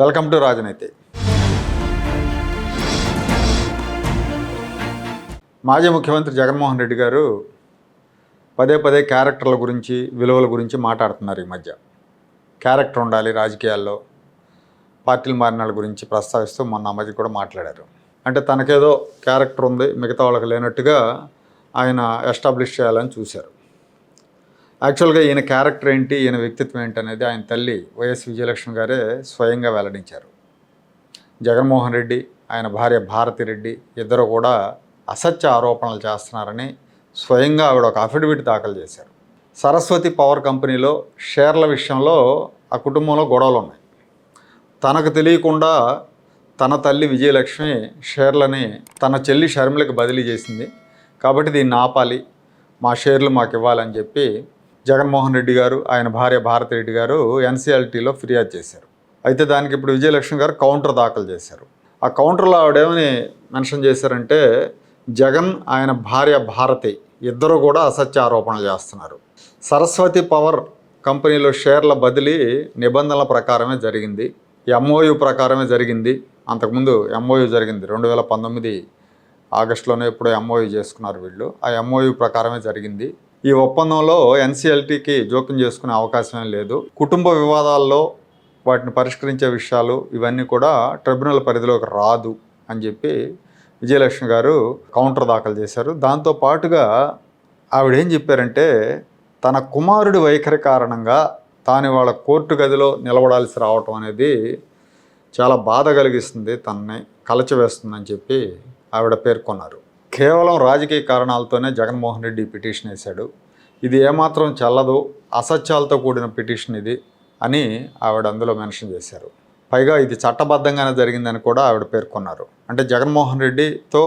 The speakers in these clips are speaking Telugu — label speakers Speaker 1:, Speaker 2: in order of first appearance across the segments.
Speaker 1: వెల్కమ్ టు రాజనీతి మాజీ ముఖ్యమంత్రి జగన్మోహన్ రెడ్డి గారు పదే పదే క్యారెక్టర్ల గురించి విలువల గురించి మాట్లాడుతున్నారు ఈ మధ్య. క్యారెక్టర్ ఉండాలి రాజకీయాల్లో. పార్టీలు మారిన వాళ్ళ గురించి ప్రస్తావిస్తూ మొన్న ఆ మధ్య కూడా మాట్లాడారు. అంటే తనకేదో క్యారెక్టర్ ఉంది మిగతా వాళ్ళకి లేనట్టుగా ఆయన ఎస్టాబ్లిష్ చేయాలని చూశారు. యాక్చువల్గా ఈయన క్యారెక్టర్ ఏంటి ఈయన వ్యక్తిత్వం ఏంటి అనేది ఆయన తల్లి వైఎస్ విజయలక్ష్మి గారే స్వయంగా వెల్లడించారు. జగన్మోహన్ రెడ్డి ఆయన భార్య భారతి రెడ్డి ఇద్దరు కూడా అసత్య ఆరోపణలు చేస్తున్నారని స్వయంగా ఆవిడ ఒక అఫిడవిట్ దాఖలు చేశారు. సరస్వతి పవర్ కంపెనీలో షేర్ల విషయంలో ఆ కుటుంబంలో గొడవలు ఉన్నాయి. తనకు తెలియకుండా తన తల్లి విజయలక్ష్మి షేర్లని తన చెల్లి షర్మిలకు బదిలీ చేసింది. కాబట్టి దీన్ని ఆపాలి మా షేర్లు మాకు ఇవ్వాలని చెప్పి జగన్మోహన్ రెడ్డి గారు ఆయన భార్య భారతి రెడ్డి గారు ఎన్సీఎల్టీలో ఫిర్యాదు చేశారు. అయితే దానికి ఇప్పుడు విజయలక్ష్మి గారు కౌంటర్ దాఖలు చేశారు. ఆ కౌంటర్లో ఆవిడేమని మెన్షన్ చేశారంటే జగన్ ఆయన భార్య భారతి ఇద్దరు కూడా అసత్య ఆరోపణలు చేస్తున్నారు. సరస్వతి పవర్ కంపెనీలో షేర్ల బదిలీ నిబంధనల ప్రకారమే జరిగింది. ఎంఓయు ప్రకారమే జరిగింది. అంతకుముందు ఎంఓయు జరిగింది. రెండు వేల పంతొమ్మిది ఆగస్టులోనే ఇప్పుడు ఎంఓయు చేసుకున్నారు వీళ్ళు. ఆ ఎంఓయు ప్రకారమే జరిగింది. ఈ ఒప్పందంలో ఎన్సీఎల్టీకి జోక్యం చేసుకునే అవకాశం లేదు. కుటుంబ వివాదాల్లో వాటిని పరిష్కరించే విషయాలు ఇవన్నీ కూడా ట్రిబ్యునల్ పరిధిలోకి రాదు అని చెప్పి విజయలక్ష్మి గారు కౌంటర్ దాఖలు చేశారు. దాంతో పాటుగా ఆవిడ ఏం చెప్పారంటే తన కుమారుడి వైఖరి కారణంగా తాను వాళ్ళ కోర్టు గదిలో నిలబడాల్సి రావటం అనేది చాలా బాధ కలిగిస్తుంది తనని కలచివేస్తుందని చెప్పి ఆవిడ పేర్కొన్నారు. కేవలం రాజకీయ కారణాలతోనే జగన్మోహన్ రెడ్డి పిటిషన్ వేశాడు. ఇది ఏమాత్రం చల్లదు అసత్యాలతో కూడిన పిటిషన్ ఇది అని ఆవిడ అందులో మెన్షన్ చేశారు. పైగా ఇది చట్టబద్ధంగానే జరిగిందని కూడా ఆవిడ పేర్కొన్నారు. అంటే జగన్మోహన్ రెడ్డితో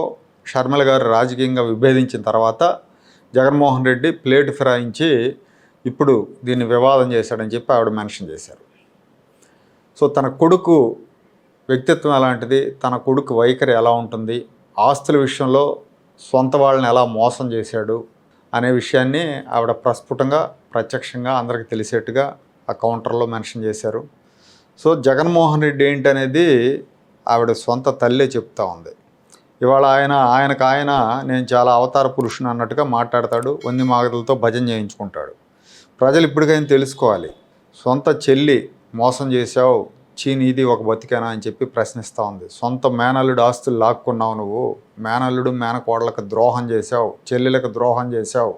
Speaker 1: షర్మిల గారు రాజకీయంగా విభేదించిన తర్వాత జగన్మోహన్ రెడ్డి ప్లేట్ ఫిరాయించి ఇప్పుడు దీన్ని వివాదం చేశాడని చెప్పి ఆవిడ మెన్షన్ చేశారు. సో తన కొడుకు వ్యక్తిత్వం ఎలాంటిది? తన కొడుకు వైఖరి ఎలా ఉంటుంది? ఆస్తుల విషయంలో సొంత వాళ్ళని ఎలా మోసం చేశాడు అనే విషయాన్ని ఆవిడ ప్రస్ఫుటంగా ప్రత్యక్షంగా అందరికి తెలిసేట్టుగా ఆ కౌంటర్లో మెన్షన్ చేశారు. సో జగన్మోహన్ రెడ్డి ఏంటనేది ఆవిడ సొంత తల్లే చెప్తా ఉంది. ఇవాళ ఆయన ఆయనకు ఆయన నేను చాలా అవతార పురుషుని అన్నట్టుగా మాట్లాడతాడు వంది మాగదులతో భజన చేయించుకుంటాడు. ప్రజలు ఇప్పటికైనా తెలుసుకోవాలి. సొంత చెల్లి మోసం చేశావు చీనీది ఒక బతికేనా అని చెప్పి ప్రశ్నిస్తూ ఉంది. సొంత మేనల్లుడు ఆస్తులు లాక్కున్నావు నువ్వు. మేనల్లుడు మేనకోడలకు ద్రోహం చేశావు. చెల్లెలకు ద్రోహం చేశావు.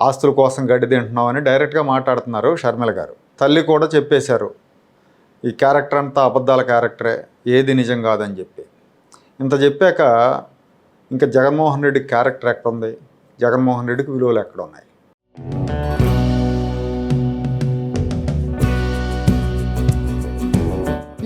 Speaker 1: ఆస్తుల కోసం గడ్డి తింటున్నావు అని డైరెక్ట్గా మాట్లాడుతున్నారు షర్మిల గారు. తల్లి కూడా చెప్పేశారు. ఈ క్యారెక్టర్ అంతా అబద్ధాల క్యారెక్టరే. ఏది నిజం కాదని చెప్పి. ఇంత చెప్పాక ఇంకా జగన్మోహన్ రెడ్డి క్యారెక్టర్ ఎక్కడ ఉంది జగన్మోహన్ రెడ్డికి విలువలు ఎక్కడ